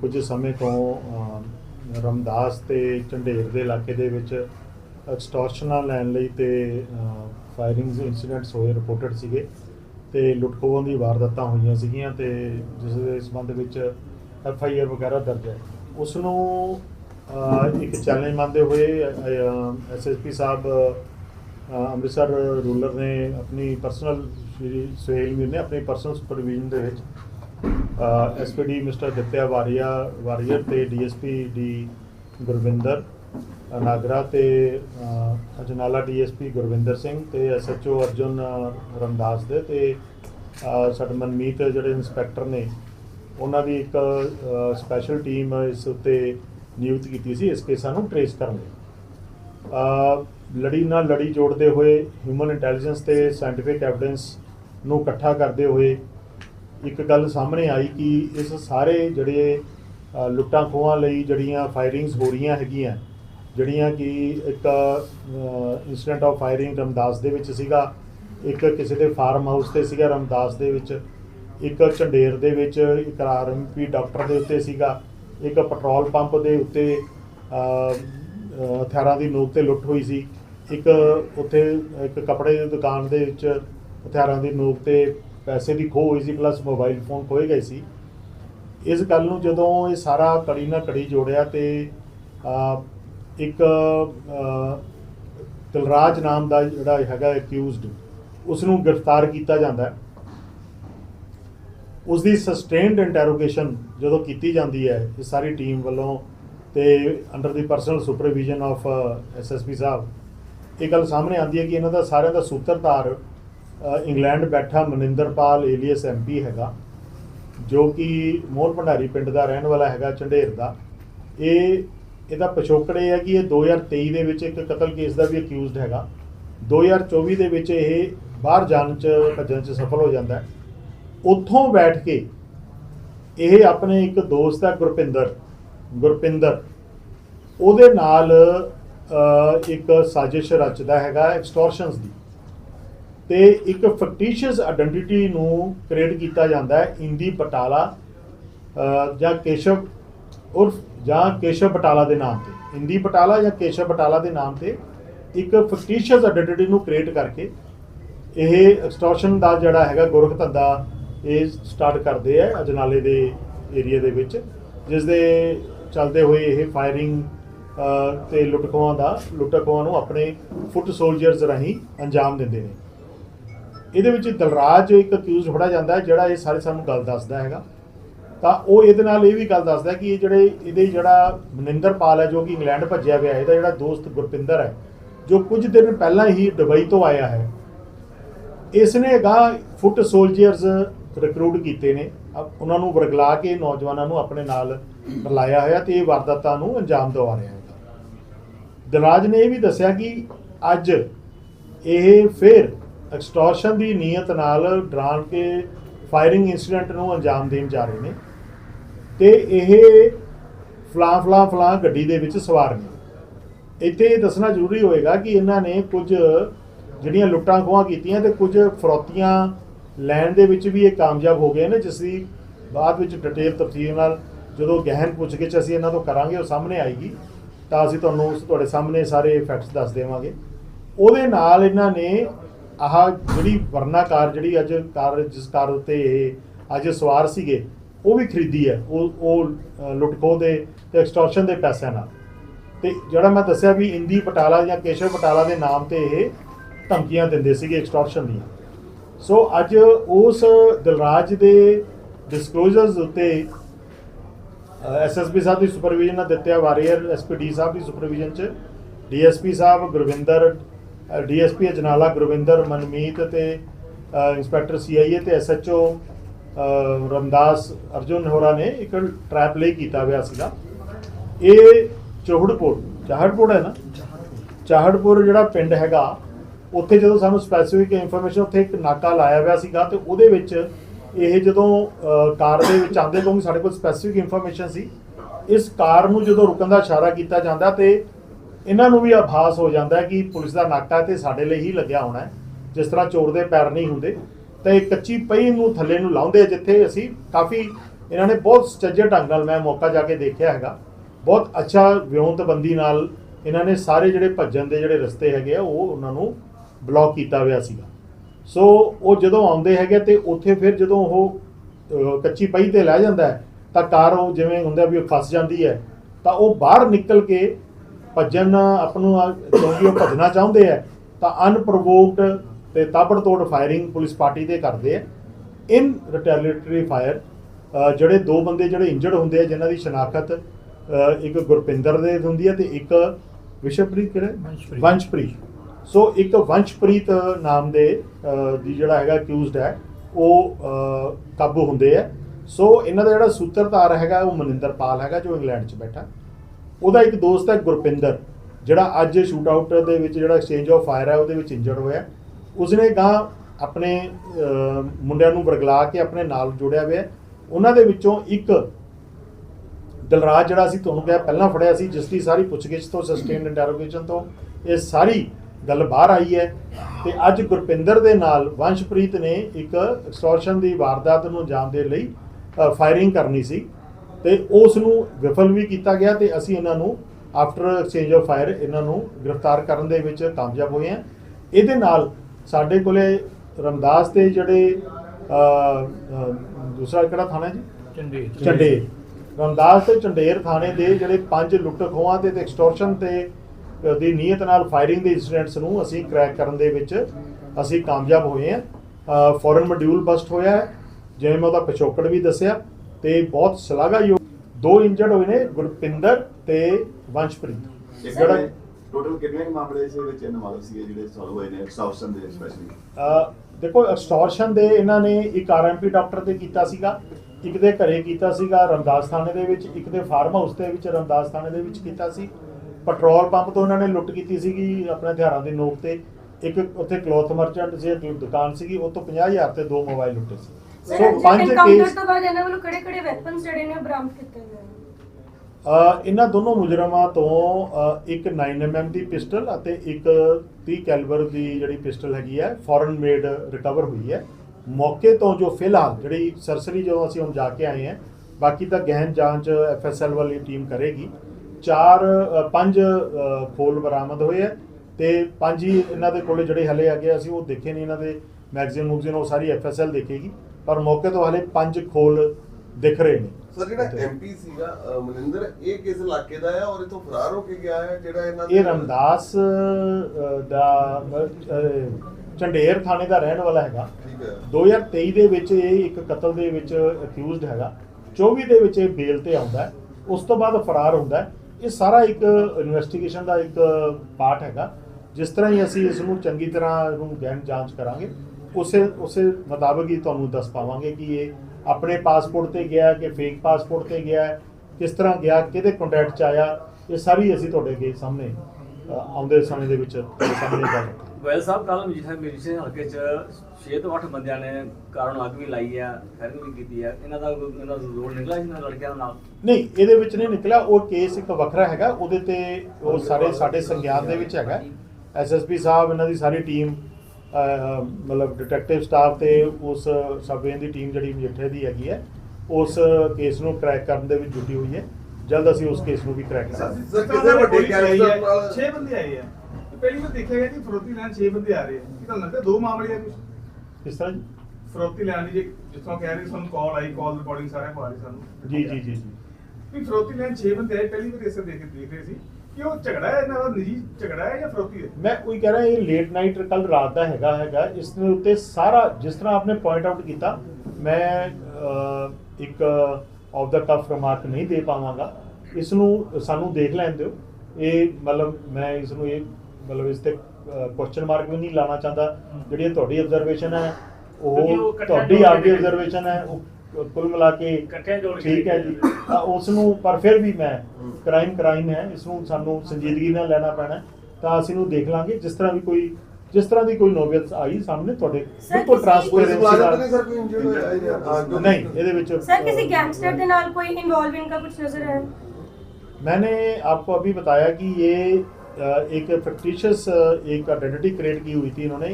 ਕੁਝ ਸਮੇਂ ਤੋਂ ਰਮਦਾਸ ਤੇ ਝੰਡੇਰ ਦੇ ਇਲਾਕੇ ਦੇ ਵਿੱਚ ਐਕਸਟੋਰਸ਼ਨਾਂ ਲੈਣ ਲਈ ਤੇ ਫਾਇਰਿੰਗਸ ਇਨਸੀਡੈਂਟਸ ਹੋਏ ਰਿਪੋਰਟਡ ਸੀਗੇ ਤੇ ਲੁੱਟਖੋਹਾਂ ਦੀ ਵਾਰਦਾਤਾਂ ਹੋਈਆਂ ਸੀਗੀਆਂ ਤੇ ਜਿਸ ਦੇ ਸੰਬੰਧ ਵਿੱਚ ਐਫ ਆਈ ਆਰ ਵਗੈਰਾ ਦਰਜ ਹੈ। ਉਸ ਨੂੰ ਇੱਕ ਚੈਲੰਜ ਮੰਨਦੇ ਹੋਏ ਐਸ ਐਸ ਪੀ ਸਾਹਿਬ ਅੰਮ੍ਰਿਤਸਰ ਰੂਲਰ ਨੇ ਆਪਣੀ ਪਰਸਨਲ ਸ਼੍ਰੀ ਸੁਹੇਲ ਮੀਰ ਨੇ ਆਪਣੀ ਪਰਸਨਲ ਸੁਪਰਵਿਜ਼ਨ ਦੇ ਵਿੱਚ ਐਸਪੀਡੀ ਮਿਸਟਰ ਦਿੱਤਿਆ ਵਾਰੀਆ ਵਾਰੀਅਰ ਤੇ ਡੀਐਸਪੀ ਡੀ ਗੁਰਵਿੰਦਰ ਅ, ਨਾਗਰਾ ਤੇ ਅ, ਅਜਨਾਲਾ ਡੀਐਸਪੀ ਗੁਰਵਿੰਦਰ ਸਿੰਘ ਤੇ ਐਸਐਚਓ ਅਰਜੁਨ ਰਮਦਾਸ ਦੇ ਤੇ ਸਾਡੇ ਮਨਮੀਤ ਜਿਹੜੇ ਇੰਸਪੈਕਟਰ ਨੇ ਉਹਨਾਂ ਦੀ ਇੱਕ ਸਪੈਸ਼ਲ ਟੀਮ ਇਸ ਉੱਤੇ ਨਿਯੁਕਤ ਕੀਤੀ ਸੀ ਇਸ ਕੇਸਾਂ ਨੂੰ ਟਰੇਸ ਕਰਨ ਲਈ। ਲੜੀ ਨਾਲ ਲੜੀ ਜੋੜਦੇ ਹੋਏ ਹਿਊਮਨ ਇੰਟੈਲੀਜੈਂਸ ਤੇ ਸਾਇੰਟੀਫਿਕ ਐਵੀਡੈਂਸ ਨੂੰ ਇਕੱਠਾ ਕਰਦੇ ਹੋਏ ਇੱਕ ਗੱਲ ਸਾਹਮਣੇ ਆਈ ਕਿ ਇਸ ਸਾਰੇ ਜਿਹੜੇ ਲੁੱਟਾਂ ਖੋਹਾਂ ਲਈ ਜਿਹੜੀਆਂ ਫਾਇਰਿੰਗਸ ਹੋ ਰਹੀਆਂ ਹੈਗੀਆਂ, ਜਿਹੜੀਆਂ ਕਿ ਇੱਕ ਇਨਸੀਡੈਂਟ ਆਫ ਫਾਇਰਿੰਗ ਰਮਦਾਸ ਦੇ ਵਿੱਚ ਸੀਗਾ, ਇੱਕ ਕਿਸੇ ਦੇ ਫਾਰਮ ਹਾਊਸ ਤੇ ਸੀਗਾ ਰਮਦਾਸ ਦੇ ਵਿੱਚ, ਇੱਕ ਝੰਡੇਰ ਦੇ ਵਿੱਚ ਇੱਕ ਆਰਐਮਪੀ ਡਾਕਟਰ ਦੇ ਉੱਤੇ ਸੀਗਾ, ਇੱਕ ਪੈਟਰੋਲ ਪੰਪ ਦੇ ਉੱਤੇ ਹਥਿਆਰਾਂ ਦੀ ਨੋਕ ਤੇ ਲੁੱਟ ਹੋਈ ਸੀ, ਇੱਕ ਉੱਥੇ ਇੱਕ ਕੱਪੜੇ ਦੀ ਦੁਕਾਨ ਦੇ ਵਿੱਚ ਹਥਿਆਰਾਂ ਦੀ ਨੋਕ ਤੇ ਪੈਸੇ ਦੀ ਖੋਹ ਹੋਈ ਸੀ ਪਲੱਸ ਮੋਬਾਈਲ ਫੋਨ ਖੋਏ ਗਏ ਸੀ। ਇਸ ਗੱਲ ਨੂੰ ਜਦੋਂ ਇਹ ਸਾਰਾ ਕੜੀ ਨਾਲ ਕੜੀ ਜੋੜਿਆ ਤੇ ਇੱਕ ਅ, ਨਾਮ ਦਾ ਜਿਹੜਾ ਹੈਗਾ ਅਕਿਊਜ਼ਡ ਉਸ ਨੂੰ ਗ੍ਰਿਫਤਾਰ ਕੀਤਾ ਜਾਂਦਾ ਹੈ। ਉਸ ਦੀ ਸਸਟੇਨਡ ਇੰਟਰੋਗੇਸ਼ਨ ਜਦੋਂ ਕੀਤੀ ਜਾਂਦੀ ਹੈ ਇਹ ਸਾਰੀ ਟੀਮ ਵੱਲੋਂ ਤੇ ਅੰਡਰ ਦੀ ਪਰਸਨਲ ਸੁਪਰਵੀਜ਼ਨ ਆਫ ਐਸਐਸਪੀ ਸਾਹਿਬ ਇਹ ਗੱਲ ਸਾਹਮਣੇ ਆਉਂਦੀ ਹੈ ਕਿ ਇਹਨਾਂ ਦਾ ਸਾਰਿਆਂ ਦਾ ਸੂਤਰਧਾਰ ਇੰਗਲੈਂਡ ਬੈਠਾ ਮਨਿੰਦਰਪਾਲ ਏਲੀਅਸ ਐਮਪੀ ਹੈਗਾ, ਜੋ ਕਿ ਮੋਹਨ ਭੰਡਾਰੀ ਪਿੰਡ ਦਾ ਰਹਿਣ ਵਾਲਾ ਹੈਗਾ ਝੰਡੇਰ ਦਾ। ਇਹ, ਇਹਦਾ ਪਿਛੋਕੜ ਇਹ ਹੈ ਕਿ ਇਹ 2023 ਦੇ ਵਿੱਚ ਇੱਕ ਕਤਲ ਕੇਸ ਦਾ ਵੀ ਅਕਿਊਜ਼ਡ ਹੈਗਾ। 2024 ਦੇ ਵਿੱਚ ਇਹ ਬਾਹਰ ਜਾਣ ਚ, ਭੱਜਣ ਚ ਸਫਲ ਹੋ ਜਾਂਦਾ ਹੈ। ਉੱਥੋਂ ਬੈਠ ਕੇ ਇਹ ਆਪਣੇ ਇੱਕ ਦੋਸਤ ਹੈ ਗੁਰਪਿੰਦਰ ਗੁਰਪਿੰਦਰ। ਉਹਦੇ ਨਾਲ ਇੱਕ ਸਾਜ਼ਿਸ਼ ਰਚਦਾ ਹੈਗਾ ਐਕਸਟੋਰਸ਼ਨਸ ਦੀ। ਤੇ ਇੱਕ ਫੈਕਟੀਸ਼ੀਅਸ ਆਇਡੈਂਟੀਟੀ ਨੂੰ ਕ੍ਰੀਏਟ ਕੀਤਾ ਜਾਂਦਾ ਹੈ, ਇੰਦੀ ਬਟਾਲਾ ਜਾਂ ਕੇਸ਼ਵ ਉਰਫ ਜਾਂ ਕੇਸ਼ਵ ਬਟਾਲਾ ਦੇ ਨਾਮ ਤੇ। ਇੰਦੀ ਬਟਾਲਾ ਜਾਂ ਕੇਸ਼ਵ ਬਟਾਲਾ ਦੇ ਨਾਮ ਤੇ ਇੱਕ ਫੈਕਟੀਸ਼ੀਅਸ ਆਇਡੈਂਟੀਟੀ ਨੂੰ ਕ੍ਰੀਏਟ ਕਰਕੇ ਇਹ ਐਕਸਟੋਰਸ਼ਨ ਦਾ ਜਿਹੜਾ ਹੈਗਾ ਗੋਰਖ ਧੰਦਾ ਇਹ ਸਟਾਰਟ ਕਰਦੇ ਆ ਅਜਨਾਲੇ ਦੇ ਏਰੀਆ ਦੇ ਵਿੱਚ ਜਿਸ ਦੇ ਚੱਲਦੇ ਹੋਏ ਇਹ ਫਾਇਰਿੰਗ ਤੇ ਲੁੱਟਖੋਆਂ ਦਾ ਲੁੱਟਖੋਆਂ ਨੂੰ ਆਪਣੇ ਫੁੱਟ ਸੋਲਜਰਸ ਰਾਹੀਂ ਅੰਜਾਮ ਦਿੰਦੇ ਨੇ। ਇਹਦੇ ਵਿੱਚ ਦਲਰਾਜ ਇੱਕ ਅਕਿਊਜ਼ ਫੜਾ ਜਾਂਦਾ ਜਿਹੜਾ ਇਹ ਸਾਰੇ ਸਾਨੂੰ ਗੱਲ ਦੱਸਦਾ ਹੈਗਾ। ਤਾਂ ਉਹ ਇਹਦੇ ਨਾਲ ਇਹ ਵੀ ਗੱਲ ਦੱਸਦਾ ਕਿ ਇਹ ਜਿਹੜੇ ਇਹਦੇ ਜਿਹੜਾ ਮਨਿੰਦਰਪਾਲ ਹੈ, ਜੋ ਕਿ ਇੰਗਲੈਂਡ ਭੱਜਿਆ ਗਿਆ ਇਹਦਾ ਜਿਹੜਾ ਦੋਸਤ ਗੁਰਪਿੰਦਰ ਹੈ, ਜੋ ਕੁਝ ਦਿਨ ਪਹਿਲਾਂ ਹੀ ਦੁਬਈ ਤੋਂ ਆਇਆ ਹੈ। ਇਸ ਨੇ ਹੈਗਾ ਫੁੱਟ ਸੋਲਜੀਅਰਸ ਰਿਕਰੂਟ ਕੀਤੇ ਨੇ। ਉਹਨਾਂ ਨੂੰ ਵਰਗਲਾ ਕੇ ਨੌਜਵਾਨਾਂ ਨੂੰ ਆਪਣੇ ਨਾਲ ਰਲਾਇਆ ਹੋਇਆ ਤੇ ਇਹ ਵਾਰਦਾਤਾਂ ਨੂੰ ਅੰਜਾਮ ਦਿਵਾ ਰਿਹਾ ਹੈ ਦਰਾਜ ਨੇ ਇਹ ਵੀ ਦੱਸਿਆ ਕਿ ਅੱਜ ਇਹ ਫਿਰ ਐਕਸਟੋਰਸ਼ਨ ਦੀ ਨੀਅਤ ਨਾਲ ਡਰਾਣ ਕੇ ਫਾਇਰਿੰਗ ਇਨਸੀਡੈਂਟ ਨੂੰ ਅੰਜਾਮ ਦੇਣ ਜਾ ਰਹੇ ਨੇ। ਤੇ ਇਹ ਫਲਾਂ ਫਲਾਂ ਫਲਾਂ ਗੱਡੀ ਦੇ ਵਿੱਚ ਸਵਾਰ ਨੇ। ਇੱਥੇ ਇਹ ਦੱਸਣਾ ਜ਼ਰੂਰੀ ਹੋਏਗਾ ਕਿ ਇਹਨਾਂ ਨੇ ਕੁਝ ਜਿਹੜੀਆਂ ਲੁੱਟਾਂ ਖੋਹਾਂ ਕੀਤੀਆਂ ਤੇ ਕੁਝ ਫਰੋਤੀਆਂ ਲੈਣ ਦੇ ਵਿੱਚ ਵੀ ਇਹ ਕਾਮਯਾਬ ਹੋ ਗਏ ਨੇ, ਜਿਸ ਦੀ ਬਾਅਦ ਵਿੱਚ ਡਿਟੇਲ ਤਫਸੀਲ ਨਾਲ ਜਦੋਂ ਗਹਿਨ ਪੁੱਛਗਿੱਛ ਅਸੀਂ ਇਹਨਾਂ ਤੋਂ ਕਰਾਂਗੇ, ਉਹ ਸਾਹਮਣੇ ਆਏਗੀ, ਤਾਂ ਅਸੀਂ ਤੁਹਾਨੂੰ ਤੁਹਾਡੇ ਸਾਹਮਣੇ ਸਾਰੇ ਫੈਕਟਸ ਦੱਸ ਦੇਵਾਂਗੇ। ਉਹਦੇ ਨਾਲ ਇਹਨਾਂ ਨੇ ਆਹ ਜਿਹੜੀ ਵਰਨਾਕਾਰ ਜਿਹੜੀ ਅੱਜ ਕਾਰ ਜਿਸ ਕਾਰ ਉੱਤੇ ਇਹ ਅੱਜ ਸਵਾਰ ਸੀਗੇ ਉਹ ਵੀ ਖਰੀਦੀ ਹੈ। ਉਹ ਉਹ ਅ, ਲੁੱਟਖੋ ਦੇ ਤੇ ਐਕਸਟੋਰਸ਼ਨ ਦੇ ਪੈਸਿਆਂ ਨਾਲ। ਤੇ ਜਿਹੜਾ ਮੈਂ ਦੱਸਿਆ ਵੀ ਇੰਦੀ ਪਟਾਲਾ ਜਾਂ ਕੇਸ਼ਵ ਪਟਾਲਾ ਦੇ ਨਾਮ ਤੇ ਇਹ ਧਮਕੀਆਂ ਦਿੰਦੇ ਸੀਗੇ ਐਕਸਟੋਰਸ਼ਨ ਦੀਆਂ। ਸੋ ਅੱਜ ਉਸ ਦਿਲਰਾਜ ਦੇ ਡਿਸਕਲੋਜ਼ਰਸ ਉੱਤੇ ਐਸਐਸਪੀ ਸਾਹਿਬ ਦੀ ਸੁਪਰਵਿਜ਼ਨ ਨਾਲ ਦਿੱਤਿਆ ਵਾਰੀਅਰ ਐਸਪੀਡੀ ਸਾਹਿਬ ਦੀ ਸੁਪਰਵਿਜ਼ਨ ਚ ਡੀਐਸਪੀ ਸਾਹਿਬ ਗੁਰਵਿੰਦਰ ਡੀਐਸਪੀ ਅਜਨਾਲਾ ਗੁਰਵਿੰਦਰ ਮਨਮੀਤ ਤੇ ਅ, ਇੰਸਪੈਕਟਰ ਸੀਆਈਏ ਤੇ ਐਸਐਚਓ ਰਮਦਾਸ ਅਰਜੁਨ ਹੋਰਾ ਨੇ ਇੱਕ ਟਰੈਪ ਲਈ ਕੀਤਾ ਹੋਇਆ ਸੀਗਾ। ਇਹ ਚੋਹੜਪੁਰ ਚਾਹੜਪੁਰ ਹੈ ਨਾ? ਚਾਹੜਪੁਰ ਜਿਹੜਾ ਪਿੰਡ ਹੈਗਾ ਉੱਥੇ ਜਦੋਂ ਸਾਨੂੰ ਸਪੈਸੀਫਿਕ ਇਨਫੋਰਮੇਸ਼ਨ ਉੱਥੇ ਇੱਕ ਨਾਕਾ ਲਾਇਆ ਹੋਇਆ ਸੀਗਾ ਤੇ ਉਹਦੇ ਵਿੱਚ ਇਹ ਜਦੋਂ ਕਾਰ ਦੇ ਵਿੱਚ ਆਉਂਦੇ ਕਿਉਂਕਿ ਸਾਡੇ ਕੋਲ ਸਪੈਸੀਫਿਕ ਇਨਫੋਰਮੇਸ਼ਨ ਸੀ ਇਸ ਕਾਰ ਨੂੰ ਜਦੋਂ ਰੁਕਣ ਦਾ ਇਸ਼ਾਰਾ ਕੀਤਾ ਜਾਂਦਾ ਤੇ ਇਹਨਾਂ ਨੂੰ ਵੀ ਆਭਾਸ ਹੋ ਜਾਂਦਾ ਕਿ ਪੁਲਿਸ ਦਾ ਨਾਕਾ ਤੇ ਸਾਡੇ ਲਈ ਹੀ ਲੱਗਿਆ ਹੋਣਾ ਹੈ, ਜਿਸ ਤਰ੍ਹਾਂ ਚੋਰ ਦੇ ਪੈਰ ਨਹੀਂ ਹੁੰਦੇ। ਤੇ ਕੱਚੀ ਪਈ ਨੂੰ ਥੱਲੇ ਨੂੰ ਲਾਉਂਦੇ ਜਿੱਥੇ ਅਸੀਂ ਕਾਫੀ ਇਹਨਾਂ ਨੇ ਬਹੁਤ ਸੱਚੇ ਢੰਗ ਨਾਲ ਮੈਂ ਮੌਕਾ ਜਾ ਕੇ ਦੇਖਿਆ ਹੈਗਾ। ਬਹੁਤ ਅੱਛਾ ਵਿਉਂਤਬੰਦੀ ਨਾਲ ਇਹਨਾਂ ਨੇ ਸਾਰੇ ਜਿਹੜੇ ਭੱਜਣ ਦੇ ਜਿਹੜੇ ਰਸਤੇ ਹੈਗੇ ਆ, ਉਹ ਉਹਨਾਂ ਨੂੰ ਬਲੌਕ ਕੀਤਾ ਹੋਇਆ ਸੀਗਾ। ਸੋ ਉਹ ਜਦੋਂ ਆਉਂਦੇ ਹੈਗੇ ਤੇ ਉੱਥੇ ਫਿਰ ਜਦੋਂ ਉਹ ਕੱਚੀ ਪਈ ਤੇ ਲੈ ਜਾਂਦਾ ਤਾਂ ਕਾਰ ਉਹ ਜਿਵੇਂ ਹੁੰਦਾ ਵੀ ਉਹ ਫਸ ਜਾਂਦੀ ਹੈ, ਤਾਂ ਉਹ ਬਾਹਰ ਨਿਕਲ ਕੇ ਭੱਜਣ ਆਪ ਨੂੰ ਆ- ਕਿਉਂਕਿ ਉਹ ਭੱਜਣਾ ਚਾਹੁੰਦੇ ਆ ਤਾਂ ਅਨਪ੍ਰੋਵੋਕਡ ਤੇ ਤਾਬੜਤੋੜ ਫਾਇਰਿੰਗ ਪੁਲਿਸ ਪਾਰਟੀ ਤੇ ਕਰਦੇ ਆ। ਇਨ ਰਿਟੈਲੀਟਰੀ ਫਾਇਰ ਜਿਹੜੇ ਦੋ ਬੰਦੇ ਜਿਹੜੇ ਇੰਜਰਡ ਹੁੰਦੇ ਆ ਜਿਨ੍ਹਾਂ ਦੀ ਸ਼ਨਾਖਤ ਅ, ਇੱਕ ਗੁਰਪਿੰਦਰ ਦੇ ਹੁੰਦੀ ਹੈ ਤੇ ਇੱਕ ਵਿਸ਼ਵਪ੍ਰੀਤ ਕਿਹੜਾ? ਵੰਸ਼ਪ੍ਰੀਤ। ਵੰਸ਼ਪ੍ਰੀਤ। ਸੋ ਇੱਕ ਵੰਸ਼ਪ੍ਰੀਤ ਨਾਮ ਦੇ ਦੀ ਜਿਹੜਾ ਹੈਗਾ ਅਕਿਊਜ਼ਡ ਹੈ ਉਹ ਕਾਬੂ ਹੁੰਦੇ ਆ। ਸੋ ਇਹਨਾਂ ਦਾ ਜਿਹੜਾ ਸੂਤਰਧਾਰ ਹੈਗਾ ਉਹ ਮਨਿੰਦਰਪਾਲ ਹੈਗਾ ਜੋ ਇੰਗਲੈਂਡ 'ਚ ਬੈਠਾ। ਉਹਦਾ ਇੱਕ ਦੋਸਤ ਹੈ ਗੁਰਪਿੰਦਰ, ਜਿਹੜਾ ਅੱਜ ਸ਼ੂਟ ਆਊਟ ਦੇ ਵਿੱਚ ਜਿਹੜਾ ਐਕਸਚੇਂਜ ਆਫ ਫਾਇਰ ਹੈ, ਉਹਦੇ ਵਿੱਚ ਇੰਜਰਡ ਹੋਇਆ। ਉਸਨੇ ਗਾਂ ਆਪਣੇ ਮੁੰਡਿਆਂ ਨੂੰ ਵਰਗਲਾ ਕੇ ਆਪਣੇ ਨਾਲ ਜੋੜਿਆ ਹੋਇਆ ਉਹਨਾਂ ਦੇ ਵਿੱਚੋਂ ਇੱਕ ਦਲਰਾਜ ਜਿਹੜਾ ਸੀ, ਤੁਹਾਨੂੰ ਕਿਹਾ ਪਹਿਲਾਂ ਫੜਿਆ ਸੀ, ਜਿਸ ਦੀ ਸਾਰੀ ਪੁੱਛਗਿੱਛ ਤੋਂ ਸਸਟੇਨਡ ਇੰਟਰੋਗੇਸ਼ਨ ਤੋਂ ਇਹ ਸਾਰੀ ਗੱਲ ਬਾਹਰ ਆਈ ਹੈ। ਤੇ ਅੱਜ ਗੁਰਪਿੰਦਰ ਦੇ ਨਾਲ ਵੰਸ਼ਪ੍ਰੀਤ ਨੇ ਇੱਕ ਐਕਸਟੋਰਸ਼ਨ ਦੀ ਵਾਰਦਾਤ ਨੂੰ ਅੰਜਾਮ ਦੇਣ ਲਈ ਫਾਇਰਿੰਗ ਕਰਨੀ ਸੀ। ਤੇ ਉਸ ਨੂੰ ਵਿਫਲ ਵੀ ਕੀਤਾ ਗਿਆ ਤੇ ਅਸੀਂ ਇਹਨਾਂ ਨੂੰ ਆਫਟਰ ਐਕਸਚੇਂਜ ਆਫ ਫਾਇਰ ਇਹਨਾਂ ਨੂੰ ਗ੍ਰਿਫਤਾਰ ਕਰਨ ਦੇ ਵਿੱਚ ਕਾਮਯਾਬ ਹੋਏ ਹਾਂ। ਇਹਦੇ ਨਾਲ ਸਾਡੇ ਕੋਲੇ ਰਮਦਾਸ ਦੇ ਜਿਹੜੇ ਦੂਸਰਾ ਕਿਹੜਾ ਥਾਣਾ ਜੀ? ਚੰਡੀ ਚੰਡੇਰ ਰਮਦਾਸ ਤੇ ਚੰਡੇਰ ਥਾਣੇ ਦੇ ਜਿਹੜੇ ਪੰਜ ਲੁੱਟ ਖੋਹਾਂ ਤੇ ਐਕਸਟੋਰਸ਼ਨ ਤੇ ਦੀ ਨੀਅਤ ਨਾਲ ਫਾਇਰਿੰਗ ਦੇ ਇਨਸੀਡੈਂਟਸ ਨੂੰ ਅਸੀਂ ਕ੍ਰੈਕ ਕਰਨ ਦੇ ਵਿੱਚ ਅਸੀਂ ਕਾਮਯਾਬ ਹੋਏ ਹਾਂ। ਫੋਰਨ ਮੋਡਿਊਲ ਬਸਟ ਹੋਇਆ ਹੈ। ਜਿਵੇਂ ਮੈਂ ਉਹਦਾ ਪਿਛੋਕੜ ਵੀ ਦੱਸਿਆ। ਤੇ ਬਹੁਤ ਸ਼ਲਾਘਾਯੋਗ ਦੋ ਇੰਜਰਡ ਹੋਏ ਨੇ ਗੁਰਪਿੰਦਰ ਤੇ ਵੰਸ਼ਪ੍ਰੀਤ। ਜਿਹੜਾ ਟੋਟਲ ਕਿੰਨੇ ਮਾਮਲੇ ਇਸ ਵਿੱਚ ਇਨਵੋਲਵ ਸੀਗੇ ਜਿਹੜੇ ਸੋਲਵ ਹੋਏ ਨੇ ਐਕਸਟ੍ਰਾਕਸ਼ਨ ਦੇ ਸਪੈਸ਼ਲੀ ਦੇਖੋ ਐਕਸਟੋਰਸ਼ਨ ਦੇ ਇਹਨਾਂ ਨੇ ਇੱਕ ਆਰਐਮਪੀ ਡਾਕਟਰ ਤੇ ਕੀਤਾ ਸੀਗਾ ਇੱਕ ਦੇ ਘਰੇ ਕੀਤਾ ਸੀਗਾ ਰਮਦਾਸ ਥਾਣੇ ਦੇ ਵਿੱਚ ਇੱਕ ਦੇ ਫਾਰਮ ਹਾਊਸ ਦੇ ਵਿੱਚ ਰਮਦਾਸ ਥਾਣੇ ਦੇ ਵਿੱਚ ਕੀਤਾ ਸੀ। ਪੈਟਰੋਲ ਪੰਪ ਤੋਂ ਇਹਨਾਂ ਨੇ ਲੁੱਟ ਕੀਤੀ ਸੀਗੀ ਆਪਣੇ ਹਥਿਆਰਾਂ ਦੀ ਨੋਕ ਤੇ। ਇੱਕ ਉੱਥੇ ਕਲੋਥ ਮਰਚੈਂਟ ਸੀ ਦੁਕਾਨ ਸੀਗੀ ਉਹ ਤੋਂ 50000 ਤੇ ਦੋ ਮੋਬਾਈਲ ਲੁੱਟੇ ਸੀ। ਸੋ ਪੰਜ ਕੇਸ ਤੋਂ ਬਾਅਦ ਇਹਨਾਂ ਵੱਲੋਂ ਕਿਹੜੇ ਕਿਹੜੇ ਵੈਪਨਸ ਜਿਹੜੇ ਨੇ ਬਰਾਮਦ ਕੀਤੇ ਗਏ ਨੇ? ਇਹਨਾਂ ਦੋਨੋਂ ਮੁਜਰਮਾਂ ਤੋਂ ਅ, ਇੱਕ 9mm ਦੀ ਪਿਸਟਲ ਅਤੇ ਇੱਕ 30 ਕੈਲੀਬਰ ਦੀ ਜਿਹੜੀ ਪਿਸਟਲ ਹੈਗੀ ਹੈ ਫੋਰਨ ਮੇਡ ਰਿਕਵਰ ਹੋਈ ਹੈ। ਮੌਕੇ ਤੋਂ ਜੋ ਫਿਲਹਾਲ ਜਿਹੜੀ ਸਰਸਰੀ ਜਦੋਂ ਅਸੀਂ ਹੁਣ ਜਾ ਕੇ ਆਏ ਹਾਂ ਬਾਕੀ ਤਾਂ ਗਹਿਨ ਜਾਂਚ ਐਫਐਸਐਲ ਵਾਲੀ ਟੀਮ ਕਰੇਗੀ। ਚਾਰ ਅ, ਪੰਜ ਅ, ਖੋਲ ਬਰਾਮਦ ਹੋਏ ਹੈ ਤੇ ਪੰਜ ਹੀ ਇਹਨਾਂ ਦੇ ਕੋਲੇ ਜਿਹੜੇ ਹਲੇ ਹੈਗੇ ਅਸੀਂ ਉਹ ਦੇਖੇ ਨਹੀਂ ਇਹਨਾਂ ਦੇ। ਮੈਗਜ਼ੀਨ ਮੂਗਜ਼ੀਨ ਉਹ ਸਾਰੀ ਐਫਐਸਐਲ ਦੇਖੇਗੀ ਪਰ ਮੌਕੇ ਤੋਂ ਹਲੇ ਪੰਜ ਖੋਲ ਦਿਖ ਰਹੇ ਨੇ। ਸਰ ਜਿਹੜਾ ਐਮਪੀ ਸੀਗਾ ਮਨਿੰਦਰ ਇਹ ਕਿਸ ਇਲਾਕੇ ਦਾ ਹੈ ਔਰ ਇਥੋਂ ਫਰਾਰ ਹੋ ਕੇ ਗਿਆ ਹੈ? ਜਿਹੜਾ ਇਹਨਾਂ ਇਹ ਰਮਦਾਸ ਦਾ ਚੰਡੇਰ ਥਾਣੇ ਦਾ ਰਹਿਣ ਵਾਲਾ ਹੈਗਾ। ਠੀਕ ਹੈ। 2023 ਦੇ ਵਿੱਚ ਇਹ ਇੱਕ ਕਤਲ ਦੇ ਵਿੱਚ ਅਕਿਊਜ਼ਡ ਹੈਗਾ। 24 ਦੇ ਵਿੱਚ ਇਹ ਬੇਲ ਤੇ ਆਉਂਦਾ ਉਸ ਤੋਂ ਬਾਅਦ ਫਰਾਰ ਹੁੰਦਾ ਇਹ ਸਾਰਾ ਇੱਕ ਇਨਵੈਸਟੀਗੇਸ਼ਨ ਦਾ ਇੱਕ ਪਾਰਟ ਹੈਗਾ। ਜਿਸ ਤਰ੍ਹਾਂ ਹੀ ਅਸੀਂ ਇਸ ਨੂੰ ਚੰਗੀ ਤਰ੍ਹਾਂ ਇਹਨੂੰ ਗਹਿਨ ਜਾਂਚ ਕਰਾਂਗੇ ਉਸੇ ਉਸੇ ਮੁਤਾਬਕ ਹੀ ਤੁਹਾਨੂੰ ਦੱਸ ਪਾਵਾਂਗੇ ਕਿ ਇਹ ਆਪਣੇ ਪਾਸਪੋਰਟ ਤੇ ਗਿਆ ਕਿ ਫੇਕ ਪਾਸਪੋਰਟ ਤੇ ਗਿਆ ਕਿਸ ਤਰ੍ਹਾਂ ਗਿਆ ਕਿਹਦੇ ਕੰਟੈਕਟ ਚ ਆਇਆ ਇਹ ਸਾਰੀ ਅਸੀਂ ਤੁਹਾਡੇ ਅੱਗੇ ਸਾਹਮਣੇ ਆਉਂਦੇ ਸਮੇਂ ਦੇ ਵਿੱਚ ਸਾਹਮਣੇ ਗੱਲ ਗੋਇਲ ਸਾਹਿਬ ਕੱਲ ਮਜੀਠਾ ਮੇਰੀ ਹਲਕੇ ਚ 6 ਤੋਂ 8 ਬੰਦਿਆਂ ਨੇ ਕਾਰਨ ਅੱਗ ਵੀ ਲਾਈ ਆ ਫਾਇਰਿੰਗ ਵੀ ਕੀਤੀ ਆ। ਇਹਨਾਂ ਦਾ ਇਹਨਾਂ ਦਾ ਰੋਲ ਨਿਕਲਿਆ ਇਹਨਾਂ ਲੜਕਿਆਂ ਦੇ ਨਾਲ? ਨਹੀਂ ਇਹਦੇ ਵਿੱਚ ਨਹੀਂ ਨਿਕਲਿਆ। ਉਹ ਕੇਸ ਇੱਕ ਵੱਖਰਾ ਹੈਗਾ। ਉਹਦੇ ਤੇ ਉਹ ਸਾਰੇ ਸਾਡੇ ਸੰਗਿਆਨ ਦੇ ਵਿੱਚ ਹੈਗਾ। ਐਸਐਸਪੀ ਸਾਹਿਬ ਇਹਨਾਂ ਦੀ ਸਾਰੀ ਟੀਮ ਮਤਲਬ ਡਿਟੈਕਟਿਵ ਸਟਾਫ ਤੇ ਉਸ ਸਬਵੇਨ ਦੀ ਟੀਮ ਜਿਹੜੀ ਮਜੀਠੇ ਦੀ ਹੈਗੀ ਹੈ ਉਸ ਕੇਸ ਨੂੰ ਕ੍ਰੈਕ ਕਰਨ ਦੇ ਵਿੱਚ ਜੁਟੀ ਹੋਈ ਹੈ। ਜਲਦ ਅਸੀਂ ਉਸ ਕੇਸ ਨੂੰ ਵੀ ਕ੍ਰੈਕ ਕਰਾਂਗੇ। ਕਿਸੇ ਵੱਡੇ ਗੈਂਗਸਟਰ ਨਾਲ 6 ਬੰਦੇ ਆਏ ਆ। ਪਹਿਲੀ ਵਾਰ ਦੇਖਿਆ ਗਿਆ ਕਿ ਫਰੋਤੀ ਲੈਣ 6 ਬੰਦੇ ਆ ਰਹੇ ਆ। ਕੀ ਤੁਹਾਨੂੰ ਲੱਗਦਾ ਦੋ ਮਾਮਲੇ ਆ ਕੁਝ ਕਿਸ ਤਰ੍ਹਾਂ ਜੀ? ਫਰੋਤੀ ਲੈਣ ਦੀ ਜੇ ਜਿਸ ਤਰ੍ਹਾਂ ਕਹਿ ਰਹੇ ਸਾਨੂੰ ਕਾਲ ਆਈ ਕਾਲ ਰਿਕਾਰਡਿੰਗ ਸਾਰੇ ਪਾ ਰਹੇ ਸਾਨੂੰ। ਜੀ ਜੀ ਜੀ ਜੀ। ਵੀ ਫਰੋਤੀ ਲੈਣ 6 ਬੰਦੇ ਆਏ ਪਹਿਲੀ ਵਾਰ ਇਸੇ ਦੇਖ ਦੇਖ ਰਹੇ ਸੀ। ਕਿ ਉਹ ਝਗੜਾ ਹੈ ਇਹਨਾਂ ਦਾ ਨਿੱਜੀ ਝਗੜਾ ਹੈ ਜਾਂ ਫਰੋਤੀ ਹੈ? ਮੈਂ ਉਹੀ ਕਹਿ ਰਿਹਾ ਇਹ ਲੇਟ ਨਾਈਟ ਕੱਲ ਰਾਤ ਦਾ ਹੈਗਾ ਹੈਗਾ। ਇਸ ਦੇ ਉੱਤੇ ਸਾਰਾ ਜਿਸ ਤਰ੍ਹਾਂ ਆਪਨੇ ਪੁਆਇੰਟ ਆਊਟ ਕੀਤਾ ਮੈਂ ਇੱਕ ਆਫ ਦਾ ਕਫ ਰਿਮਾਰਕ ਨਹੀਂ ਦੇ ਪਾਵਾਂਗਾ। ਇਸ ਨੂੰ ਸਾਨੂੰ ਦੇਖ ਲੈਣ ਦਿਓ। ਇਹ ਮਤਲਬ ਮੈਂ ਇਸ ਨੂੰ ਇਹ ਮਤਲਬ ਇਸ ਤੇ ਕੁਐਸਚਨ ਮਾਰਕ ਵੀ ਨਹੀਂ ਲਾਣਾ ਚਾਹੁੰਦਾ। ਜਿਹੜੀ ਤੁਹਾਡੀ ਆਬਜ਼ਰਵੇਸ਼ਨ ਹੈ ਉਹ ਤੁਹਾਡੀ ਆਪਦੀ ਦੇਖਦੇ। ਆਬਜ਼ਰਵੇਸ਼ਨ ਹੈ ਉਹ ਕੁੱਲ ਮਿਲਾ ਕੇ ਇਕੱਠਿਆਂ ਜੋੜ ਕੇ ਠੀਕ ਹੈ ਜੀ ਤਾਂ ਉਸ ਨੂੰ ਪਰ ਫਿਰ ਵੀ ਮੈਂ ਕ੍ਰਾਈਮ ਕ੍ਰਾਈਮ ਹੈ ਇਸ ਨੂੰ ਸਾਨੂੰ ਸੰਜੀਦਗੀ ਨਾਲ ਲੈਣਾ ਪੈਣਾ ਹੈ। ਤਾਂ ਅਸੀਂ ਨੂੰ ਦੇਖ ਲਾਂਗੇ ਜਿਸ ਤਰ੍ਹਾਂ ਵੀ ਕੋਈ ਜਿਸ ਤਰ੍ਹਾਂ ਦੀ ਕੋਈ ਨੋਬਤ ਆਈ ਸਾਹਮਣੇ ਤੁਹਾਡੇ Sir, ਬਿਲਕੁਲ ਕਿਸੇ- ਪੁਲਿਸ ਟ੍ਰਾਂਸਪੇਰੈਂਸੀ ਮੁਲਾਜ਼ਮ ਤਾਂ ਨਾਲ ਨਹੀਂ ਸਰ ਕੋਈ ਇੰਜਰਡ ਹੋਇਆ ਹੈ ਜਾਂ- ਹਾਂ, ਕਿਉਂਕਿ- नहीं ਇਹਦੇ ਵਿੱਚ सर किसी गैंगस्टर के नाल कोई इन्वॉल्व इनका कुछ नजर है मैंने आपको अभी बताया कि ये अ, एक फिक्टिशियस एक आइडेंटिटी क्रिएट की हुई थी इन्होंने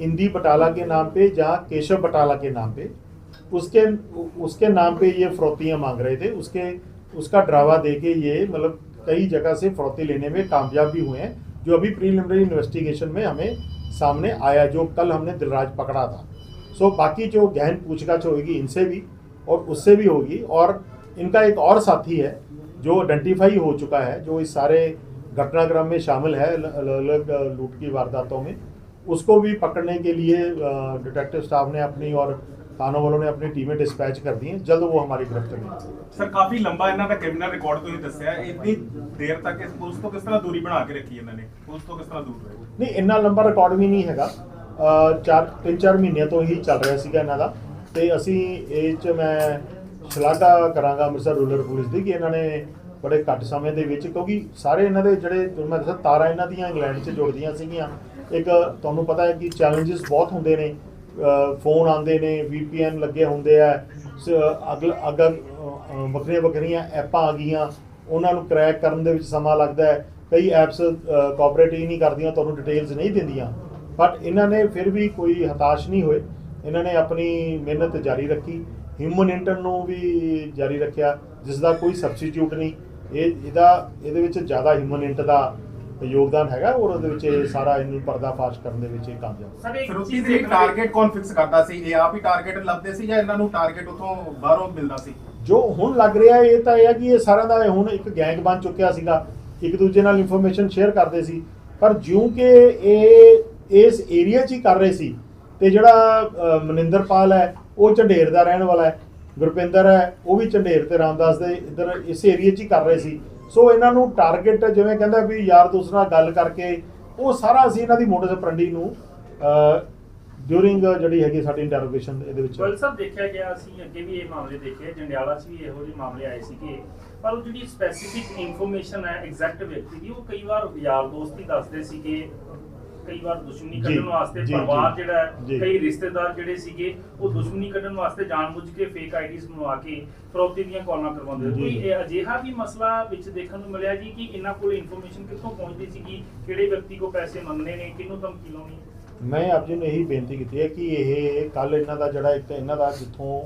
इंदी बटाला के नाम पे जहाँ केशव बटाला के नाम पे उसके उसके नाम पे ये फरोतियाँ मांग रहे थे। उसके, उसका ड्रावा दे के ये मतलब कई जगह से फरोती लेने में कामयाब भी हुए हैं, जो अभी प्रीलिमिनरी इन्वेस्टिगेशन में हमें सामने आया, जो कल हमने दिलराज पकड़ा था। सो बाकी जो गहन पूछताछ होगी, इनसे भी और उससे भी होगी। और इनका एक और साथी है, जो आइडेंटिफाई हो चुका है, जो इस सारे घटनाक्रम में शामिल है अलग अलग लूट की वारदातों में, उसको भी पकड़ने के लिए डिटेक्टिव स्टाफ ने अपनी और थानों वालों ने अपनी टीमें डिस्पैच कर दी हैं जल्द वो हमारी गिरफ्त में आएंगे। ਸਰ ਕਾਫੀ ਲੰਬਾ ਇਹਨਾਂ ਦਾ ਕ੍ਰਿਮੀਨਲ ਰਿਕਾਰਡ ਤੁਸੀਂ ਦੱਸਿਆ ਇੰਨੀ ਦੇਰ ਤੱਕ ਇਸ ਪੁਲਿਸ ਤੋਂ ਕਿਸ ਤਰ੍ਹਾਂ ਦੂਰੀ ਬਣਾ ਕੇ ਰੱਖੀ ਇਹਨਾਂ ਨੇ ਪੁਲਿਸ ਤੋਂ ਕਿਸ ਤਰ੍ਹਾਂ ਦੂਰ ਰਹੇ ਨਹੀਂ ਇੰਨਾ ਲੰਬਾ ਰਿਕਾਰਡ ਵੀ ਨਹੀਂ ਹੈਗਾ ਅਹ ਚਾਰ ਤਿੰਨ ਚਾਰ ਮਹੀਨਿਆਂ ਤੋਂ ਹੀ ਚੱਲ ਰਿਹਾ ਸੀਗਾ ਇਹਨਾਂ ਦਾ ਤੇ ਅਸੀਂ ਇਹ ਚ ਮੈਂ ਸ਼ਲਾਘਾ ਕਰਾਂਗਾ ਅੰਮ੍ਰਿਤਸਰ ਰੂਰਲ ਪੁਲਿਸ ਦੀ ਕਿ ਇਹਨਾਂ ਨੇ ਬੜੇ ਘੱਟ ਸਮੇਂ ਦੇ ਵਿੱਚ ਕਿਉਂਕਿ ਸਾਰੇ ਇਹਨਾਂ ਦੇ ਜਿਹੜੇ ਜੋ ਮੈਂ ਦੱਸਿਆ ਤਾਰਾਂ ਇਹਨਾਂ ਦੀਆਂ ਇੰਗਲੈਂਡ 'ਚ ਜੁੜਦੀਆਂ ਸੀਗੀਆਂ ਇੱਕ ਤੁਹਾਨੂੰ ਪਤਾ ਹੈ ਕਿ ਚੈਲੰਜਸ ਬਹੁਤ ਹੁੰਦੇ ਨੇ ਫੋਨ ਆਉਂਦੇ ਨੇ VPN ਲੱਗੇ ਹੁੰਦੇ ਆ। ਅਗਲ ਅਗਰ ਵੱਖਰੀਆਂ ਵੱਖਰੀਆਂ ਐਪਾਂ ਆ ਗਈਆਂ। ਉਹਨਾਂ ਨੂੰ ਕ੍ਰੈਕ ਕਰਨ ਦੇ ਵਿੱਚ ਸਮਾਂ ਲੱਗਦਾ ਹੈ। ਕਈ ਐਪਸ ਕੋਆਪਰੇਟ ਹੀ ਨਹੀਂ ਕਰਦੀਆਂ, ਤੁਹਾਨੂੰ ਡਿਟੇਲਸ ਨਹੀਂ ਦਿੰਦੀਆਂ। ਬਟ ਇਹਨਾਂ ਨੇ ਫਿਰ ਵੀ ਕੋਈ ਹਤਾਸ਼ ਨਹੀਂ ਹੋਏ। ਇਹਨਾਂ ਨੇ ਆਪਣੀ ਮਿਹਨਤ ਜਾਰੀ ਰੱਖੀ। ਹਿਊਮਨ ਇੰਟਰ ਨੂੰ ਵੀ ਜਾਰੀ ਰੱਖਿਆ ਜਿਸ ਦਾ ਕੋਈ ਸਬਸਟੀਟਿਊਟ ਨਹੀਂ। ਇਹ, ਇਹਦਾ, ਇਹਦੇ ਵਿੱਚ ਜ਼ਿਆਦਾ ਹਿਊਮਨ ਇੰਟ ਦਾ ਯੋਗਦਾਨ ਹੈਗਾ ਔਰ ਉਹਦੇ ਵਿੱਚ ਇਹ ਸਾਰਾ ਇਹਨੂੰ ਪਰਦਾਫਾਸ਼ ਕਰਨ ਦੇ ਵਿੱਚ ਇਹ ਕਾਮਯਾਬ ਸਰ ਇੱਕ ਚੀਜ਼ ਦੇ ਟਾਰਗੇਟ ਕੌਣ ਫਿਕਸ ਕਰਦਾ ਸੀ? ਇਹ ਆਪ ਹੀ ਟਾਰਗੇਟ ਲੱਭਦੇ ਸੀ ਜਾਂ ਇਹਨਾਂ ਨੂੰ ਟਾਰਗੇਟ ਉਥੋਂ ਬਾਹਰੋਂ ਮਿਲਦਾ ਸੀ? ਜੋ ਹੁਣ ਲੱਗ ਰਿਹਾ ਇਹ ਤਾਂ ਇਹ ਹੈ ਕਿ ਇਹ ਸਾਰਿਆਂ ਦਾ ਹੁਣ ਇੱਕ ਗੈਂਗ ਬਣ ਚੁੱਕਿਆ ਸੀਗਾ। ਇੱਕ ਦੂਜੇ ਨਾਲ ਇਨਫੋਰਮੇਸ਼ਨ ਸ਼ੇਅਰ ਕਰਦੇ ਸੀ। ਪਰ ਜਿਉਂ ਕਿ ਇਹ ਇਸ ਏਰੀਆ 'ਚ ਹੀ ਕਰ ਰਹੇ ਸੀ ਤੇ ਜਿਹੜਾ ਮਨਿੰਦਰਪਾਲ ਹੈ ਉਹ ਝੰਡੇਰ ਦਾ ਰਹਿਣ ਵਾਲਾ ਹੈ ਗੁਰਪਿੰਦਰ ਹੈ ਉਹ ਵੀ ਝੰਡੇਰ ਤੇ ਰਾਮਦਾਸ ਦੇ ਇੱਧਰ ਇਸ ਏਰੀਆ 'ਚ ਹੀ ਕਰ ਰਹੇ ਸੀ। ਸੋ ਇਹਨਾਂ ਨੂੰ ਟਾਰਗੇਟ ਜਿਵੇਂ ਕਹਿੰਦਾ ਵੀ ਯਾਰ ਦੋਸਤ ਨਾਲ ਗੱਲ ਕਰਕੇ, ਉਹ ਸਾਰਾ ਅਸੀਂ ਇਹਨਾਂ ਦੀ ਮੋਟਿਵ ਆਪਰੈਂਡੀ ਨੂੰ ਡਿਊਰਿੰਗ ਜਿਹੜੀ ਹੈਗੀ ਸਾਡੀ ਇੰਟਰੋਗੇਸ਼ਨ ਇਹਦੇ ਵਿੱਚ। ਗੋਇਲ ਸਾਹਿਬ, ਦੇਖਿਆ ਗਿਆ ਅਸੀਂ ਅੱਗੇ ਵੀ ਇਹ ਮਾਮਲੇ ਦੇਖੇ, ਜੰਡਿਆਲਾ 'ਚ ਵੀ ਇਹੋ ਜਿਹੇ ਮਾਮਲੇ ਆਏ ਸੀਗੇ। ਪਰ ਉਹ ਜਿਹੜੀ ਸਪੈਸੀਫਿਕ ਇਨਫੋਰਮੇਸ਼ਨ ਹੈ ਐਗਜ਼ੈਕਟ ਵਿਅਕਤੀ ਦੀ, ਉਹ ਕਈ ਵਾਰ ਯਾਰ ਦੋਸਤ ਹੀ ਦੱਸਦੇ ਸੀਗੇ। ਕਈ ਵਾਰ ਦੁਸ਼ਮਣੀ ਕੱਢਣ ਵਾਸਤੇ ਪਰਿਵਾਰ ਜਿਹੜਾ। ਕਈ ਰਿਸ਼ਤੇਦਾਰ ਜਿਹੜੇ ਸੀਗੇ ਉਹ ਦੁਸ਼ਮਣੀ ਕੱਢਣ ਵਾਸਤੇ ਜਾਣਬੁੱਝ ਕੇ ਫੇਕ ਆਈਡੀਜ਼ ਬਣਵਾ ਕੇ ਫਰੋਤੀ ਦੀਆਂ ਕਾਲਾਂ ਕਰਵਾਉਂਦੇ। ਕੋਈ ਇਹ ਅਜਿਹਾ ਵੀ ਮਸਲਾ ਵਿੱਚ ਦੇਖਣ ਨੂੰ ਮਿਲਿਆ ਜੀ ਕਿ ਇਹਨਾਂ ਕੋਲ ਇਨਫੋਰਮੇਸ਼ਨ ਕਿੱਥੋਂ ਪਹੁੰਚਦੀ ਸੀਗੀ ਕਿਹੜੇ ਵਿਅਕਤੀ ਕੋ ਪੈਸੇ ਮੰਗਣੇ ਨੇ ਕਿਹਨੂੰ ਧਮਕੀ ਲਾਉਣੀ ਮੈਂ ਆਪ ਜੀ ਨੂੰ ਇਹੀ ਬੇਨਤੀ ਕੀਤੀ ਹੈ ਕਿ ਇਹ ਕੱਲ ਇਹਨਾਂ ਦਾ ਜਿਹੜਾ ਇੱਕ ਇਹਨਾਂ ਦਾ ਜਿੱਥੋਂ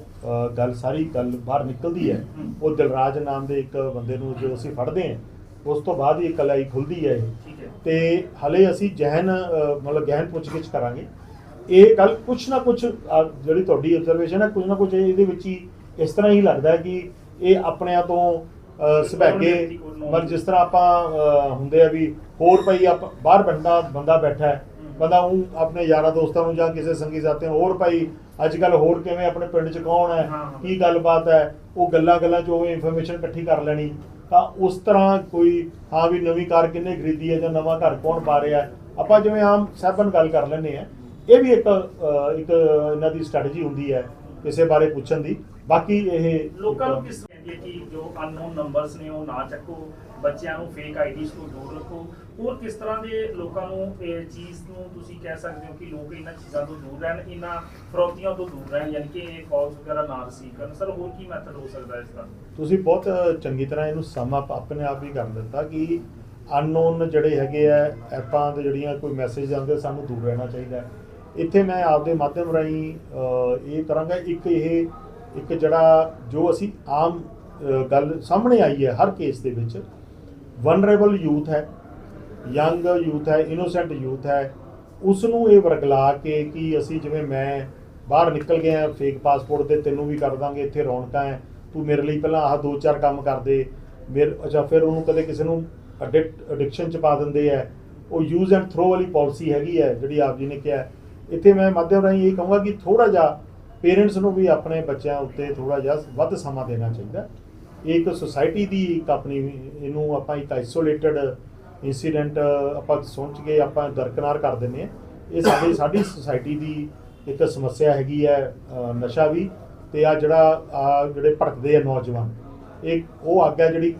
ਗੱਲ ਸਾਰੀ ਗੱਲ ਬਾਹਰ ਨਿਕਲਦੀ ਹੈ। ਉਹ ਦਿਲਰਾਜ ਨਾਮ ਦੇ ਇੱਕ ਬੰਦੇ ਨੂੰ ਜੋ ਅਸੀਂ ਫੜਦੇ ਹਾਂ ਉਸ ਤੋਂ ਬਾਅਦ ਹੀ ਇਹ ਕਲਾਈ ਖੁੱਲਦੀ ਹੈ ਤੇ ਹਲੇ ਅਸੀਂ ਜਹਨ ਮਤਲਬ ਗਹਿਨ ਪੁੱਛਗਿੱਛ ਕਰਾਂਗੇ ਇਹ ਗੱਲ ਕੁਛ ਨਾ ਕੁਛ ਜਿਹੜੀ ਤੁਹਾਡੀ ਆਬਜ਼ਰਵੇਸ਼ਨ ਹੈ ਕੁਝ ਨਾ ਕੁਝ ਇਹਦੇ ਵਿੱਚ ਹੀ ਇਸ ਤਰ੍ਹਾਂ ਹੀ ਲੱਗਦਾ ਹੈ ਕਿ ਇਹ ਆਪਣਿਆਂ ਤੋਂ ਸਬੈਗੇ ਮਤਲਬ ਜਿਸ ਤਰ੍ਹਾਂ ਆਪਾਂ ਹੁੰਦੇ ਆ ਵੀ ਹੋਰ ਭਾਈ ਆਪ ਬਾਹਰ ਬੰਦਾ ਬੰਦਾ ਬੈਠਾ ਹੈ ਬੰਦਾ ਉਹ ਆਪਣੇ ਯਾਰਾਂ ਦੋਸਤਾਂ ਨੂੰ ਜਾਂ ਕਿਸੇ ਸੰਗੀ ਸਾਥੀਆਂ ਨੂੰ ਹੋਰ ਭਾਈ ਅੱਜ ਕੱਲ ਹੋਰ ਕਿਵੇਂ ਆਪਣੇ ਪਿੰਡ 'ਚ ਕੌਣ ਹਾਂ। ਕੀ ਗੱਲਬਾਤ ਹੈ ਉਹ ਗੱਲਾਂ ਗੱਲਾਂ 'ਚ ਉਹ ਇਨਫੋਰਮੇਸ਼ਨ ਇਕੱਠੀ ਕਰ ਲੈਣੀ ਤਾਂ ਉਸ ਤਰ੍ਹਾਂ ਕੋਈ ਹਾਂ ਵੀ ਨਵੀਂ ਕਾਰ ਕਿੰਨੇ ਖਰੀਦੀ ਹੈ ਜਾਂ ਨਵਾਂ ਘਰ ਕੌਣ ਪਾ ਰਿਹਾ ਆਪਾਂ ਜਿਵੇਂ ਆਮ ਸਹਿਬਨ ਗੱਲ ਕਰ ਲੈਂਦੇ ਆ ਇਹ ਵੀ ਇੱਕ ਇੱਕ ਇਹਨਾਂ ਦੀ ਸਟ੍ਰੈਟਜੀ ਹੁੰਦੀ ਹੈ ਕਿਸੇ ਬਾਰੇ ਪੁੱਛਣ ਦੀ। ਬਾਕੀ ਇਹ ਲੋਕਾਂ ਨੂੰ ਕਿਸ ਹੈ ਕਿ ਜੋ ਅਨਨੋਨ ਨੰਬਰਸ ਨੇ ਉਹ ਨਾ ਚੱਕੋ, ਬੱਚਿਆਂ ਨੂੰ ਫੇਕ ਆਈਡੀਜ਼ ਤੋਂ ਦੂਰ ਰੱਖੋ। ਹੋਰ ਕਿਸ ਤਰ੍ਹਾਂ ਦੇ ਲੋਕਾਂ ਨੂੰ ਇਹ ਚੀਜ਼ ਨੂੰ ਤੁਸੀਂ ਕਹਿ ਸਕਦੇ ਹੋ ਕਿ ਲੋਕ ਇਹਨਾਂ ਚੀਜ਼ਾਂ ਤੋਂ ਦੂਰ ਰਹਿਣ, ਇਹਨਾਂ ਫਰੋਤੀਆਂ ਤੋਂ ਦੂਰ ਰਹਿਣ, ਯਾਨੀ ਕਿ ਇਹ ਕਾਲਸ ਵਗੈਰਾ ਨਾ ਰਿਸੀਵ ਕਰਨ। ਸਰ, ਹੋਰ ਕੀ ਮੈਥਡ ਹੋ ਸਕਦਾ ਇਸ ਦਾ? ਤੁਸੀਂ ਬਹੁਤ ਚੰਗੀ ਤਰ੍ਹਾਂ ਇਹਨੂੰ ਸਮ ਅਪ ਆਪਣੇ ਆਪ ਹੀ ਕਰ ਦਿੱਤਾ ਕਿ ਅਨਨੋਨ ਜਿਹੜੇ ਹੈਗੇ ਆ, ਐਪਾਂ ਤੇ ਜਿਹੜੀਆਂ ਕੋਈ ਮੈਸੇਜ ਆਉਂਦੇ, ਸਾਨੂੰ ਦੂਰ ਰਹਿਣਾ ਚਾਹੀਦਾ ਇੱਥੇ ਮੈਂ ਆਪਦੇ ਮਾਧਿਅਮ ਰਾਹੀਂ ਇਹ ਕਰਾਂਗਾ। ਇੱਕ ਇਹ, ਇੱਕ ਜਿਹੜਾ ਜੋ ਅਸੀਂ ਆਮ ਗੱਲ ਸਾਹਮਣੇ ਆਈ ਹੈ ਹਰ ਕੇਸ ਦੇ ਵਿੱਚ। ਵਨਰੇਬਲ ਯੂਥ ਹੈ ਯੰਗ ਯੂਥ ਹੈ ਇਨੋਸੈਂਟ ਯੂਥ ਹੈ। ਉਸ ਨੂੰ ਇਹ ਵਰਗਲਾ ਕੇ ਕਿ ਅਸੀਂ ਜਿਵੇਂ ਮੈਂ ਬਾਹਰ ਨਿਕਲ ਗਿਆ ਫੇਕ ਪਾਸਪੋਰਟ ਤੇ ਤੈਨੂੰ ਵੀ ਕਰ ਦਾਂਗੇ, ਇੱਥੇ ਰੌਣਕਾਂ ਹੈ, ਤੂੰ ਮੇਰੇ ਲਈ ਪਹਿਲਾਂ ਆਹ ਦੋ ਚਾਰ ਕੰਮ ਕਰ ਦੇ। ਮੇਰੇ, ਅੱਛਾ, ਫਿਰ ਉਹਨੂੰ ਕਦੇ ਕਿਸੇ ਨੂੰ ਅਡਿਕਟ ਐਡਿਕਸ਼ਨ ਚ ਪਾ ਦਿੰਦੇ ਆ ਉਹ ਯੂਜ਼ ਐਂਡ ਥਰੋ ਵਾਲੀ ਪਾਲਿਸੀ ਹੈਗੀ ਹੈ, ਜਿਹੜੀ ਆਪ ਜੀ ਨੇ ਕਿਹਾ ਇੱਥੇ ਮੈਂ ਮਾਧਿਅਮ ਰਾਹੀਂ ਇਹ ਕਹੂੰਗਾ ਕਿ ਥੋੜਾ ਜਿਹਾ ਪੇਰੈਂਟਸ ਨੂੰ ਵੀ ਆਪਣੇ ਬੱਚਿਆਂ ਉੱਤੇ ਥੋੜਾ ਜਿਹਾ ਵੱਧ ਸਮਾਂ ਦੇਣਾ ਚਾਹੀਦਾ ਇਹ ਇੱਕ ਸੁਸਾਇਟੀ ਦੀ ਇੱਕ ਆਪਣੀ, ਇਹਨੂੰ ਆਪਾਂ ਇੱਕ ਆਈਸੋਲੇਟਡ ਇਨਸੀਡੈਂਟ ਆਪਾਂ ਸੋਚ ਕੇ ਆਪਾਂ ਦਰਕਨਾਰ ਕਰ ਦਿੰਦੇ ਆ ਇਹ ਸਾਡੀ ਸਾਡੀ ਸੁਸਾਇਟੀ ਦੀ ਇੱਕ ਸਮੱਸਿਆ ਹੈਗੀ ਹੈ ਨਸ਼ਾ ਵੀ ਤੇ ਆ ਜਿਹੜਾ ਆ ਜਿਹੜੇ ਭਟਕਦੇ ਆ ਨੌਜਵਾਨ, ਇਹ ਉਹ ਅੱਗ ਹੈ ਜਿਹੜੀ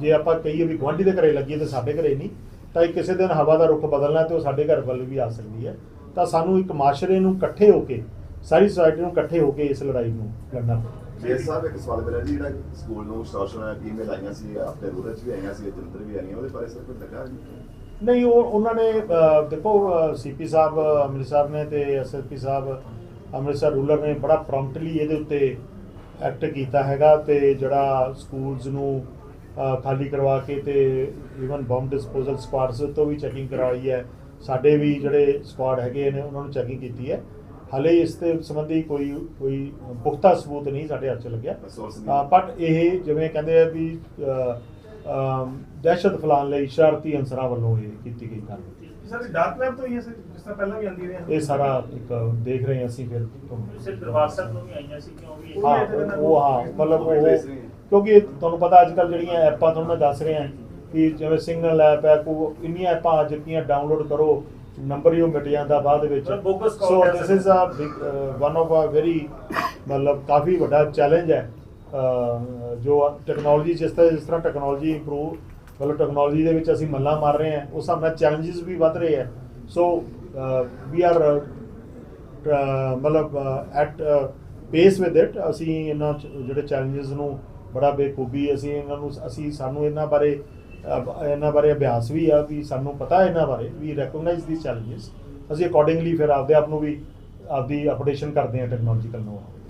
ਜੇ ਆਪਾਂ ਕਹੀਏ ਵੀ ਗੁਆਂਢੀ ਦੇ ਘਰੇ ਲੱਗੀ ਹੈ ਤੇ ਸਾਡੇ ਘਰੇ ਨਹੀਂ, ਤਾਂ ਇਹ ਕਿਸੇ ਦਿਨ ਹਵਾ ਦਾ ਰੁਖ ਬਦਲਣਾ ਤੇ ਉਹ ਸਾਡੇ ਘਰ ਵੱਲ ਵੀ ਆ ਸਕਦੀ ਹੈ। ਤਾਂ ਸਾਨੂੰ ਇੱਕ ਮਾਸ਼ਰੇ ਨੂੰ ਇਕੱਠੇ ਹੋ ਕੇ, ਸਾਰੀ ਸੁਸਾਇਟੀ ਨੂੰ ਇਕੱਠੇ ਹੋ ਕੇ ਇਸ ਲੜਾਈ ਨੂੰ ਲੜਨਾ ਪਵੇਗਾ ਜੀ ਸਾਹਿਬ ਇੱਕ ਸਵਾਲ ਮੇਰਾ ਜੀ ਜਿਹੜਾ ਸਕੂਲ ਨੂੰ ਸਟਾਰਸ਼ਨ ਆਇਆ ਈਮੇਲ ਸੀ ਆਪਣੇ ਰੂਰਲ ਚ ਵੀ ਆਈਆਂ ਸੀ ਜਲੰਧਰ ਵੀ ਆਈਆਂ ਉਹਦੇ ਬਾਰੇ ਸਰ ਕੋਈ ਲੱਗਾ ਨਹੀਂ ਉਹ ਉਹਨਾਂ ਨੇ ਅ, ਦੇਖੋ ਸੀਪੀ ਸਾਹਿਬ ਅੰਮ੍ਰਿਤਸਰ ਨੇ ਤੇ ਐਸਐਸਪੀ ਸਾਹਿਬ ਅੰਮ੍ਰਿਤਸਰ ਰੂਲਰ ਨੇ ਬੜਾ ਪ੍ਰੋਮਪਟਲੀ ਇਹਦੇ ਉੱਤੇ ਐਕਟ ਕੀਤਾ ਹੈਗਾ ਤੇ ਜਿਹੜਾ ਸਕੂਲਸ ਨੂੰ ਖਾਲੀ ਕਰਵਾ ਕੇ ਤੇ ਈਵਨ ਬੰਬ ਡਿਸਪੋਜ਼ਲ ਸਪਾਟਸ ਤੋਂ ਵੀ ਚੈਕਿੰਗ ਕਰਵਾਈ ਹੈ। ਸਾਡੇ ਵੀ ਜਿਹੜੇ ਸਕੁਆਡ ਹੈਗੇ ਨੇ ਉਹਨਾਂ ਨੂੰ ਚੈਕਿੰਗ ਕੀਤੀ ਹੈ। ਹਾਲੇ ਇਸ ਦੇ ਸੰਬੰਧੀ ਕੋਈ ਕੋਈ ਪੁਖਤਾ ਸਬੂਤ ਨਹੀਂ ਸਾਡੇ ਹੱਥ 'ਚ ਲੱਗਿਆ। ਬਟ ਇਹ ਜਿਵੇਂ ਕਹਿੰਦੇ ਆ ਵੀ ਦਹਿਸ਼ਤ ਫੈਲਾਉਣ ਲਈ ਸ਼ਰਾਰਤੀ ਅਨਸਰਾਂ ਵੱਲੋਂ ਇਹ ਕੀਤੀ ਗਈ ਗੱਲ ਸਰ ਡਾਰਕ ਵੈਬ ਤੋਂ ਹੀ ਹੈ ਸਰ ਜਿਸ ਤਰ੍ਹਾਂ ਪਹਿਲਾਂ ਵੀ ਆਉਂਦੀ ਰਹੀ ਇਹ ਸਾਰਾ ਇੱਕ ਦੇਖ ਰਹੇ ਹਾਂ ਅਸੀਂ ਫਿਰ ਤੁਹਾਨੂੰ। ਸਿਰ ਦਰਬਾਰ ਸਾਹਿਬ ਨੂੰ ਵੀ ਆਈਆਂ ਸੀ ਕਿਉਂ ਵੀ ਹਾਂ ਉਹ ਹਾਂ ਮਤਲਬ ਉਹ ਕਿਉਂਕਿ ਤੁਹਾਨੂੰ ਪਤਾ ਅੱਜ ਕੱਲ ਜਿਹੜੀਆਂ ਐਪਾਂ ਤੁਹਾਨੂੰ ਮੈਂ ਦੱਸ ਰਿਹਾ ਕਿ ਜਿਵੇਂ ਸਿੰਗਲ ਐਪ ਹੈ ਕੋ ਇੰਨੀਆਂ ਐਪਾਂ ਅੱਜ ਕੀਆਂ ਡਾਊਨਲੋਡ ਕਰੋ ਨੰਬਰ ਹੀ ਉਹ ਮਿਟ ਜਾਂਦਾ ਬਾਅਦ ਵਿੱਚ। ਸੋ ਸਕਦੇ is a one of uh very ਮਤਲਬ ਕਾਫੀ ਵੱਡਾ ਚੈਲੰਜ ਹੈ। ਜੋ ਟੈਕਨੋਲੋਜੀ ਜਿਸ ਤਰ੍ਹਾਂ ਜਿਸ ਤਰ੍ਹਾਂ ਟੈਕਨੋਲੋਜੀ ਇੰਪਰੂਵ ਮਤਲਬ ਟੈਕਨੋਲੋਜੀ ਦੇ ਵਿੱਚ ਅਸੀਂ ਮੱਲਾਂ ਮਾਰ ਰਹੇ ਹਾਂ ਉਸ ਹਿਸਾਬ ਨਾਲ ਚੈਲੰਜਸ ਵੀ ਵੱਧ ਰਹੇ ਹੈ। ਸੋ ਵੀ ਆਰ ਮਤਲਬ ਐਟ ਪੇਸ ਵਿਦ ਇਟ ਅਸੀਂ ਇਹਨਾਂ ਜਿਹੜੇ ਚੈਲੰਜਸ ਨੂੰ ਬੜਾ ਬੇਖੂਬੀ ਅਸੀਂ ਇਹਨਾਂ ਨੂੰ ਅਸੀਂ ਸਾਨੂੰ ਇਹਨਾਂ ਬਾਰੇ ਇਹਨਾਂ ਬਾਰੇ ਅਭਿਆਸ ਵੀ ਆ ਵੀ ਸਾਨੂੰ ਪਤਾ ਇਹਨਾਂ ਬਾਰੇ, ਵੀ ਰੈਕਗਨਾਈਜ਼ ਦੀ ਚੈਲੰਜਸ ਅਸੀਂ ਅਕੋਰਡਿੰਗਲੀ ਫਿਰ ਆਪਦੇ ਆਪ ਨੂੰ ਵੀ ਆਪਦੀ ਅਪਡੇਸ਼ਨ ਕਰਦੇ ਹਾਂ ਟੈਕਨੋਲੋਜੀਕਲ ਨੂੰ।